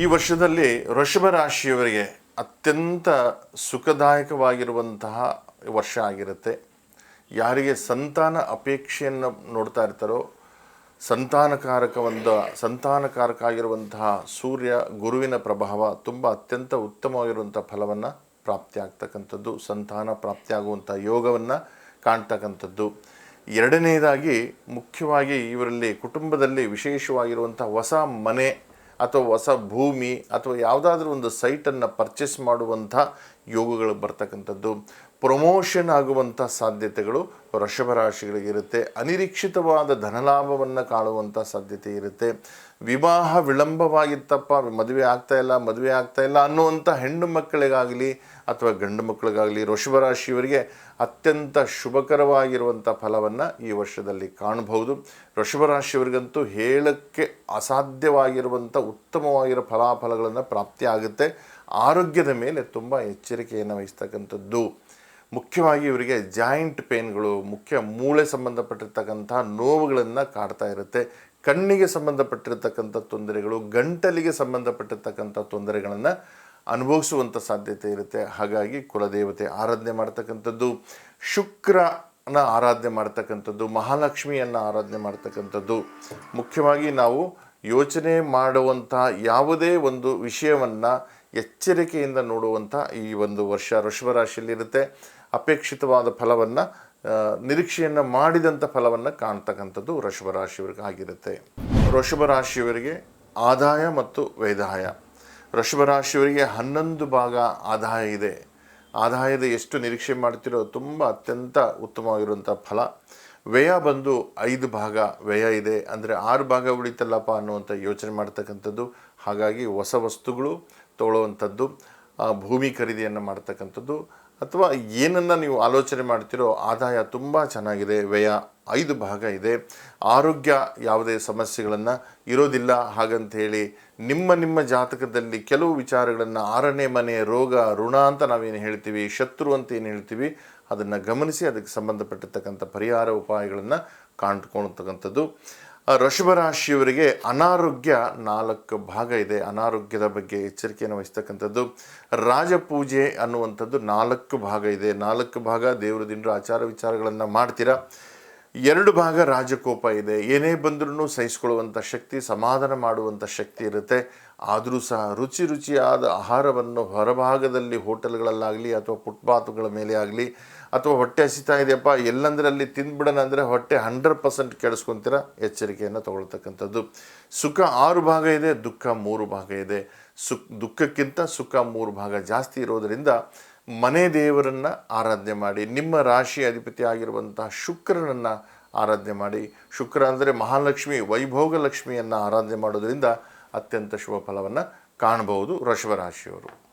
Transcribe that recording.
ಈ ವರ್ಷದಲ್ಲಿ ವೃಷಭ ರಾಶಿಯವರಿಗೆ ಅತ್ಯಂತ ಸುಖದಾಯಕವಾಗಿರುವಂತಹ ವರ್ಷ ಆಗಿರುತ್ತೆ. ಯಾರಿಗೆ ಸಂತಾನ ಅಪೇಕ್ಷೆಯನ್ನು ನೋಡ್ತಾ ಇರ್ತಾರೋ ಸಂತಾನಕಾರಕವಂತ ಸಂತಾನಕಾರಕ ಆಗಿರುವಂತಹ ಸೂರ್ಯ ಗುರುವಿನ ಪ್ರಭಾವ ತುಂಬ ಅತ್ಯಂತ ಉತ್ತಮವಾಗಿರುವಂಥ ಫಲವನ್ನು ಪ್ರಾಪ್ತಿಯಾಗ್ತಕ್ಕಂಥದ್ದು, ಸಂತಾನ ಪ್ರಾಪ್ತಿಯಾಗುವಂಥ ಯೋಗವನ್ನು ಕಾಣ್ತಕ್ಕಂಥದ್ದು. ಎರಡನೆಯದಾಗಿ ಮುಖ್ಯವಾಗಿ ಇವರಲ್ಲಿ ಕುಟುಂಬದಲ್ಲಿ ವಿಶೇಷವಾಗಿರುವಂಥ ಹೊಸ ಮನೆ ಅಥವಾ ಹೊಸ ಭೂಮಿ ಅಥವಾ ಯಾವುದಾದ್ರೂ ಒಂದು ಸೈಟನ್ನು ಪರ್ಚೇಸ್ ಮಾಡುವಂಥ ಯೋಗಗಳು ಬರ್ತಕ್ಕಂಥದ್ದು. ಪ್ರಮೋಷನ್ ಆಗುವಂಥ ಸಾಧ್ಯತೆಗಳು ವೃಷಭ ರಾಶಿಗಳಿಗೆ ಇರುತ್ತೆ. ಅನಿರೀಕ್ಷಿತವಾದ ಧನಲಾಭವನ್ನು ಕಾಣುವಂಥ ಸಾಧ್ಯತೆ ಇರುತ್ತೆ. ವಿವಾಹ ವಿಳಂಬವಾಗಿತ್ತಪ್ಪ, ಮದುವೆ ಆಗ್ತಾ ಇಲ್ಲ, ಮದುವೆ ಆಗ್ತಾ ಇಲ್ಲ ಅನ್ನುವಂಥ ಹೆಣ್ಣು ಮಕ್ಕಳಿಗಾಗಲಿ ಅಥವಾ ಗಂಡು ಮಕ್ಕಳಿಗಾಗಲಿ ರಾಶಿಯವರಿಗೆ ಅತ್ಯಂತ ಶುಭಕರವಾಗಿರುವಂಥ ಫಲವನ್ನು ಈ ವರ್ಷದಲ್ಲಿ ಕಾಣಬಹುದು. ರಾಶಿಯವರಿಗಂತೂ ಹೇಳಕ್ಕೆ ಅಸಾಧ್ಯವಾಗಿರುವಂಥ ಉತ್ತಮವಾಗಿರೋ ಫಲಾಫಲಗಳನ್ನು ಪ್ರಾಪ್ತಿಯಾಗುತ್ತೆ ಆರೋಗ್ಯದ ಮೇಲೆ ತುಂಬ ಎಚ್ಚರಿಕೆಯನ್ನು ವಹಿಸ್ತಕ್ಕಂಥದ್ದು. ಮುಖ್ಯವಾಗಿ ಇವರಿಗೆ ಜಾಯಿಂಟ್ ಪೇನ್ಗಳು, ಮುಖ್ಯ ಮೂಳೆ ಸಂಬಂಧಪಟ್ಟಿರ್ತಕ್ಕಂಥ ನೋವುಗಳನ್ನು ಕಾಡ್ತಾ ಇರುತ್ತೆ. ಕಣ್ಣಿಗೆ ಸಂಬಂಧಪಟ್ಟಿರ್ತಕ್ಕಂಥ ತೊಂದರೆಗಳು, ಗಂಟಲಿಗೆ ಸಂಬಂಧಪಟ್ಟಿರ್ತಕ್ಕಂಥ ತೊಂದರೆಗಳನ್ನು ಅನುಭವಿಸುವಂಥ ಸಾಧ್ಯತೆ ಇರುತ್ತೆ. ಹಾಗಾಗಿ ಕುಲದೇವತೆ ಆರಾಧನೆ ಮಾಡ್ತಕ್ಕಂಥದ್ದು, ಶುಕ್ರನ ಆರಾಧನೆ ಮಾಡ್ತಕ್ಕಂಥದ್ದು, ಮಹಾಲಕ್ಷ್ಮಿಯನ್ನು ಆರಾಧನೆ ಮಾಡ್ತಕ್ಕಂಥದ್ದು. ಮುಖ್ಯವಾಗಿ ನಾವು ಯೋಚನೆ ಮಾಡುವಂಥ ಯಾವುದೇ ಒಂದು ವಿಷಯವನ್ನು ಎಚ್ಚರಿಕೆಯಿಂದ ನೋಡುವಂಥ ಈ ಒಂದು ವರ್ಷ ವೃಷಭ ರಾಶಿಯಲ್ಲಿರುತ್ತೆ ಅಪೇಕ್ಷಿತವಾದ ಫಲವನ್ನು ನಿರೀಕ್ಷೆಯನ್ನು ಮಾಡಿದಂಥ ಫಲವನ್ನು ಕಾಣ್ತಕ್ಕಂಥದ್ದು ವೃಷಭ ರಾಶಿಯವರಿಗೆ ಆಗಿರುತ್ತೆ ವೃಷಭ ರಾಶಿಯವರಿಗೆ ಆದಾಯ ಮತ್ತು ವೈದಾಯ. ವೃಷಭ ರಾಶಿಯವರಿಗೆ ಹನ್ನೊಂದು ಭಾಗ ಆದಾಯ ಇದೆ. ಆದಾಯದ ಎಷ್ಟು ನಿರೀಕ್ಷೆ ಮಾಡ್ತಿರೋ ತುಂಬ ಅತ್ಯಂತ ಉತ್ತಮವಾಗಿರುವಂಥ ಫಲ. ವ್ಯಯ ಬಂದು ಐದು ಭಾಗ ವ್ಯಯ ಇದೆ. ಅಂದರೆ ಆರು ಭಾಗ ಉಳಿತಲ್ಲಪ್ಪ ಅನ್ನುವಂಥ ಯೋಚನೆ ಮಾಡ್ತಕ್ಕಂಥದ್ದು. ಹಾಗಾಗಿ ಹೊಸ ವಸ್ತುಗಳು ತೊಗೊಳ್ಳುವಂಥದ್ದು ಭೂಮಿ ಖರೀದಿಯನ್ನು ಮಾಡ್ತಕ್ಕಂಥದ್ದು. ಅಥವಾ ಏನನ್ನು ನೀವು ಆಲೋಚನೆ ಮಾಡ್ತಿರೋ ಆದಾಯ ತುಂಬ ಚೆನ್ನಾಗಿದೆ, ವ್ಯಯ. ಐದು ಭಾಗ ಇದೆ. ಆರೋಗ್ಯ ಯಾವುದೇ ಸಮಸ್ಯೆಗಳನ್ನು ಇರೋದಿಲ್ಲ ಹಾಗಂತ ಹೇಳಿ ನಿಮ್ಮ ನಿಮ್ಮ ಜಾತಕದಲ್ಲಿ ಕೆಲವು ವಿಚಾರಗಳನ್ನು ಆರನೇ ಮನೆ ರೋಗ, ಋಣ ಅಂತ ನಾವೇನು ಹೇಳ್ತೀವಿ, ಶತ್ರು ಅಂತ ಏನು ಹೇಳ್ತೀವಿ, ಅದನ್ನು ಗಮನಿಸಿ ಅದಕ್ಕೆ ಸಂಬಂಧಪಟ್ಟಿರ್ತಕ್ಕಂಥ ಪರಿಹಾರ ಉಪಾಯಗಳನ್ನು ಕಾಣ್ಕೊಳ್ತಕ್ಕಂಥದ್ದು ರಾಶಿಯವರಿಗೆ ಅನಾರೋಗ್ಯ ನಾಲ್ಕು ಭಾಗ ಇದೆ. ಅನಾರೋಗ್ಯದ ಬಗ್ಗೆ ಎಚ್ಚರಿಕೆಯನ್ನು ವಹಿಸ್ತಕ್ಕಂಥದ್ದು. ರಾಜಪೂಜೆ ಅನ್ನುವಂಥದ್ದು ನಾಲ್ಕು ಭಾಗ ಇದೆ. ನಾಲ್ಕು ಭಾಗ ದೇವರ ದಿಂಡ್ರು ಆಚಾರ ವಿಚಾರಗಳನ್ನು ಮಾಡ್ತೀರಾ? ಎರಡು ಭಾಗ ರಾಜಕೋಪ ಇದೆ. ಏನೇ ಬಂದ್ರೂ ಸಹಿಸಿಕೊಳ್ಳುವಂಥ ಶಕ್ತಿ, ಸಮಾಧಾನ ಮಾಡುವಂಥ ಶಕ್ತಿ ಇರುತ್ತೆ. ಆದರೂ ಸಹ ರುಚಿ ರುಚಿಯಾದ ಆಹಾರವನ್ನು ಹೊರಭಾಗದಲ್ಲಿ ಹೋಟೆಲ್ಗಳಲ್ಲಾಗಲಿ ಅಥವಾ ಫುಟ್ಪಾತ್ಗಳ ಮೇಲೆ ಆಗಲಿ ಅಥವಾ ಹೊಟ್ಟೆ ಹಸಿತಾ ಇದೆಯಪ್ಪ, ಎಲ್ಲಂದರಲ್ಲಿ ತಿಂದ್ಬಿಡೋಣ ಅಂದರೆ ಹೊಟ್ಟೆ ಹಂಡ್ರೆಡ್ ಪರ್ಸೆಂಟ್ ಕೆಡಿಸ್ಕೊಂತೀರ? ಎಚ್ಚರಿಕೆಯನ್ನು ತಗೊಳ್ತಕ್ಕಂಥದ್ದು. ಸುಖ ಆರು ಭಾಗ ಇದೆ, ದುಃಖ ಮೂರು ಭಾಗ ಇದೆ. ಸುಖ, ದುಃಖಕ್ಕಿಂತ ಸುಖ ಮೂರು ಭಾಗ ಜಾಸ್ತಿ ಇರೋದರಿಂದ ಮನೆ ದೇವರನ್ನು ಆರಾಧನೆ ಮಾಡಿ, ನಿಮ್ಮ ರಾಶಿ ಅಧಿಪತಿ ಆಗಿರುವಂತಹ ಶುಕ್ರನನ್ನು ಆರಾಧನೆ ಮಾಡಿ. ಶುಕ್ರ ಅಂದರೆ ಮಹಾಲಕ್ಷ್ಮಿ ವೈಭೋಗ ಲಕ್ಷ್ಮಿಯನ್ನು ಆರಾಧನೆ ಮಾಡೋದರಿಂದ ಅತ್ಯಂತ ಶುಭ ಫಲವನ್ನು ಕಾಣಬಹುದು ವೃಷಭ ರಾಶಿಯವರು.